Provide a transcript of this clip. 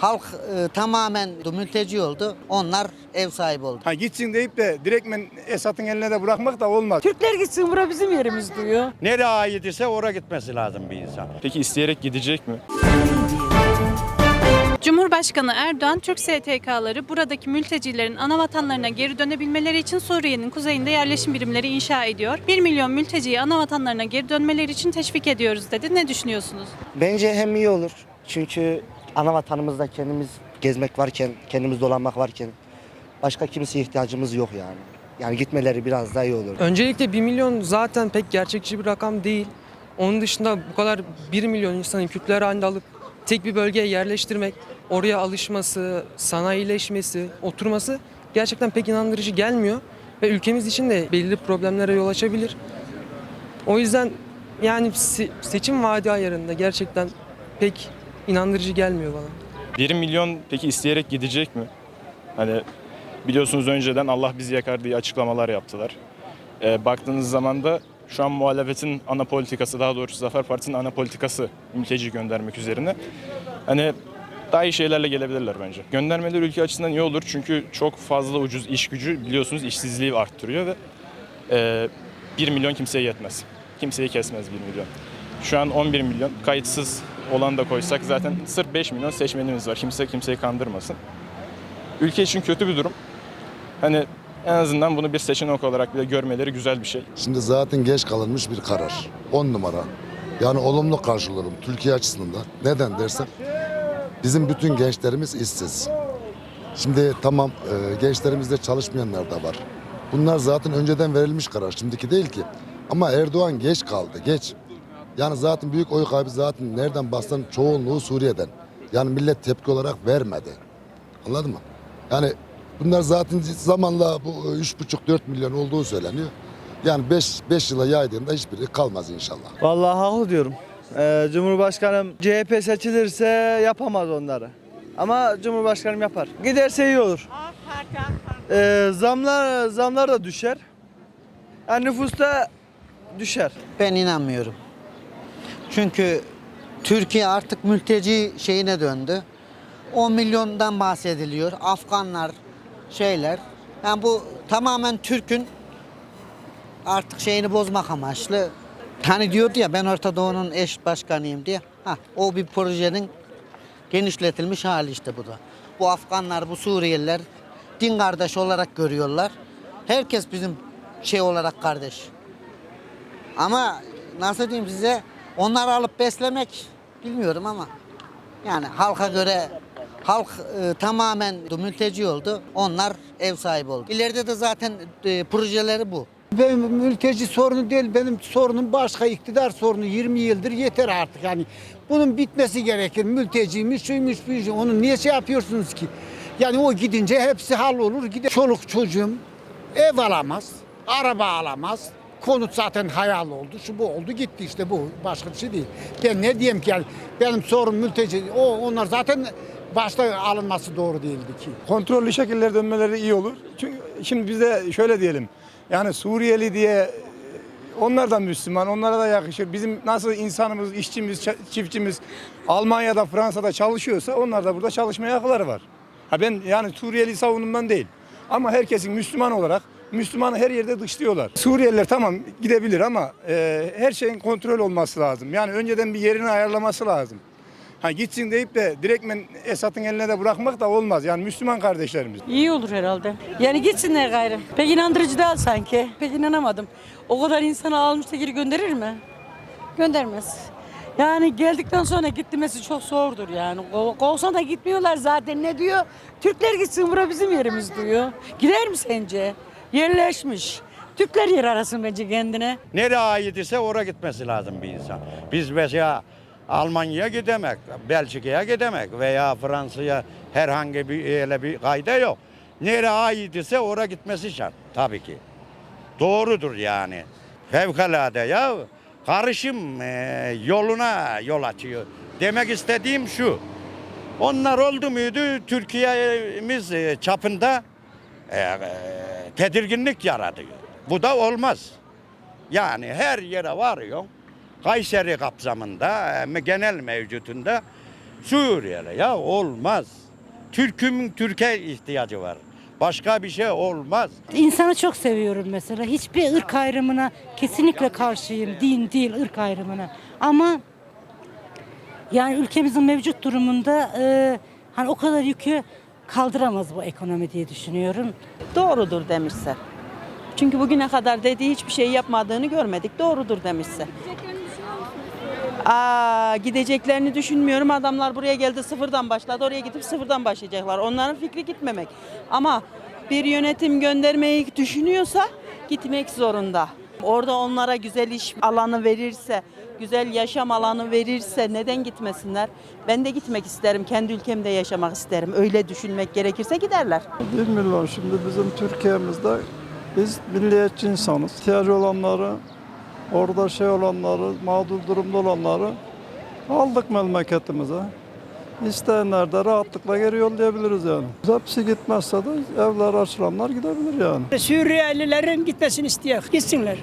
Halk e, tamamen mülteci oldu. Onlar ev sahibi oldu. Ha gitsin deyip de direktmen Esad'ın eline de bırakmak da olmaz. Türkler gitsin bura bizim yerimiz diyor. Nereye ait ise oraya gitmesi lazım bir insan. Peki isteyerek gidecek mi? Cumhurbaşkanı Erdoğan, Türk STK'ları buradaki mültecilerin ana vatanlarına geri dönebilmeleri için Suriye'nin kuzeyinde yerleşim birimleri inşa ediyor. 1 milyon mülteciyi ana vatanlarına geri dönmeleri için teşvik ediyoruz dedi. Ne düşünüyorsunuz? Bence hem iyi olur. Çünkü ana vatanımızda kendimiz gezmek varken, kendimiz dolanmak varken başka kimseye ihtiyacımız yok yani. Yani gitmeleri biraz daha iyi olur. Öncelikle 1 milyon zaten pek gerçekçi bir rakam değil. Onun dışında bu kadar 1 milyon insanı Kürtler halinde alıp tek bir bölgeye yerleştirmek, oraya alışması, sanayileşmesi, oturması gerçekten pek inandırıcı gelmiyor. Ve ülkemiz için de belirli problemlere yol açabilir. O yüzden yani se- seçim vaadi ayarında gerçekten pek inandırıcı gelmiyor bana. 1 milyon peki isteyerek gidecek mi? Hani biliyorsunuz önceden Allah bizi yakar diye açıklamalar yaptılar. Ee, baktığınız zaman da şu an muhalefetin ana politikası daha doğrusu Zafer Partisi'nin ana politikası mülteci göndermek üzerine. Hani daha iyi şeylerle gelebilirler bence. Göndermeler ülke açısından iyi olur çünkü çok fazla ucuz iş gücü biliyorsunuz işsizliği arttırıyor ve e, 1 milyon kimseye yetmez. Kimseyi kesmez 1 milyon. Şu an 11 milyon kayıtsız olan da koysak zaten sırf 5 milyon seçmenimiz var. Kimse kimseyi kandırmasın. Ülke için kötü bir durum. Hani en azından bunu bir seçenek olarak bile görmeleri güzel bir şey. Şimdi zaten geç kalınmış bir karar. 10 numara. Yani olumlu karşılıyorum Türkiye açısından. Neden dersen bizim bütün gençlerimiz işsiz. Şimdi tamam e, gençlerimizde çalışmayanlar da var. Bunlar zaten önceden verilmiş karar. Şimdiki değil ki. Ama Erdoğan geç kaldı. Geç. Yani zaten büyük oy kaybı zaten nereden baksan çoğunluğu Suriye'den. Yani millet tepki olarak vermedi. Anladın mı? Yani bunlar zaten zamanla bu 3,5-4 milyon olduğu söyleniyor. Yani 5 5 yıla yaydığında hiçbiri kalmaz inşallah. Vallahi haklı diyorum. Ee, Cumhurbaşkanım CHP seçilirse yapamaz onları. Ama Cumhurbaşkanım yapar. Giderse iyi olur. Ee, zamlar zamlar da düşer. Yani nüfus da düşer. Ben inanmıyorum. Çünkü Türkiye artık mülteci şeyine döndü. 10 milyondan bahsediliyor. Afganlar, şeyler. Yani bu tamamen Türk'ün artık şeyini bozmak amaçlı. Hani diyordu ya ben Orta Doğu'nun eş başkanıyım diye. Ha, o bir projenin genişletilmiş hali işte bu da. Bu Afganlar, bu Suriyeliler din kardeş olarak görüyorlar. Herkes bizim şey olarak kardeş. Ama nasıl diyeyim size onları alıp beslemek bilmiyorum ama yani halka göre halk e, tamamen mülteci oldu. Onlar ev sahibi oldu. İleride de zaten e, projeleri bu. Benim mülteci sorunu değil, benim sorunum başka iktidar sorunu 20 yıldır yeter artık yani. Bunun bitmesi gerekir. Mülteciymiş, şuymuş, buymuş. Onu niye şey yapıyorsunuz ki? Yani o gidince hepsi hallolur. Gider. Çoluk çocuğum ev alamaz, araba alamaz. Konut zaten hayal oldu. Şu bu oldu gitti işte bu. Başka bir şey değil. Ben ne diyeyim ki yani benim sorun mülteci. O onlar zaten başta alınması doğru değildi ki. Kontrollü şekilde dönmeleri iyi olur. Çünkü şimdi biz de şöyle diyelim. Yani Suriyeli diye onlar da Müslüman, onlara da yakışır. Bizim nasıl insanımız, işçimiz, çiftçimiz Almanya'da, Fransa'da çalışıyorsa onlar da burada çalışmaya hakları var. Ha ben yani Suriyeli savunumdan değil. Ama herkesin Müslüman olarak Müslümanı her yerde dışlıyorlar. Suriyeliler tamam gidebilir ama e, her şeyin kontrol olması lazım. Yani önceden bir yerini ayarlaması lazım. Ha gitsin deyip de direktmen Esad'ın eline de bırakmak da olmaz. Yani Müslüman kardeşlerimiz. İyi olur herhalde. Yani gitsinler gayrı. Pek inandırıcı değil sanki. Pek inanamadım. O kadar insanı almış da geri gönderir mi? Göndermez. Yani geldikten sonra gitmesi çok zordur yani. Kovsan da gitmiyorlar zaten. Ne diyor? Türkler gitsin bura bizim yerimiz diyor. Gider mi sence? Yerleşmiş. Türkler yer arasın bence kendine. Nereye ait ise oraya gitmesi lazım bir insan. Biz mesela Almanya'ya gidemek, Belçika'ya gidemek veya Fransa'ya herhangi bir öyle bir kayda yok. Nereye ait ise oraya gitmesi şart tabii ki. Doğrudur yani. Fevkalade ya. Karışım e, yoluna yol açıyor. Demek istediğim şu. Onlar oldu muydu Türkiye'miz e, çapında e, e, tedirginlik yaratıyor. Bu da olmaz. Yani her yere varıyor. Kayseri kapsamında, e, genel mevcutunda Suriyeli ya olmaz. Türk'ün Türkiye ihtiyacı var. Başka bir şey olmaz. İnsanı çok seviyorum mesela. Hiçbir ırk ayrımına kesinlikle karşıyım. Din değil, ırk ayrımına. Ama yani ülkemizin mevcut durumunda e, hani o kadar yükü kaldıramaz bu ekonomi diye düşünüyorum. Doğrudur demişse. Çünkü bugüne kadar dediği hiçbir şey yapmadığını görmedik. Doğrudur demişse. Aa, gideceklerini düşünmüyorum. Adamlar buraya geldi sıfırdan başladı. Oraya gidip sıfırdan başlayacaklar. Onların fikri gitmemek. Ama bir yönetim göndermeyi düşünüyorsa gitmek zorunda. Orada onlara güzel iş alanı verirse, güzel yaşam alanı verirse neden gitmesinler? Ben de gitmek isterim. Kendi ülkemde yaşamak isterim. Öyle düşünmek gerekirse giderler. 1 milyon şimdi bizim Türkiye'mizde biz milliyetçi insanız. İhtiyacı olanları, orada şey olanları, mağdur durumda olanları aldık memleketimize. İsteyenler de rahatlıkla geri yollayabiliriz yani. Hepsi gitmezse de evler açılanlar gidebilir yani. Suriyelilerin gitmesini istiyor. Gitsinler.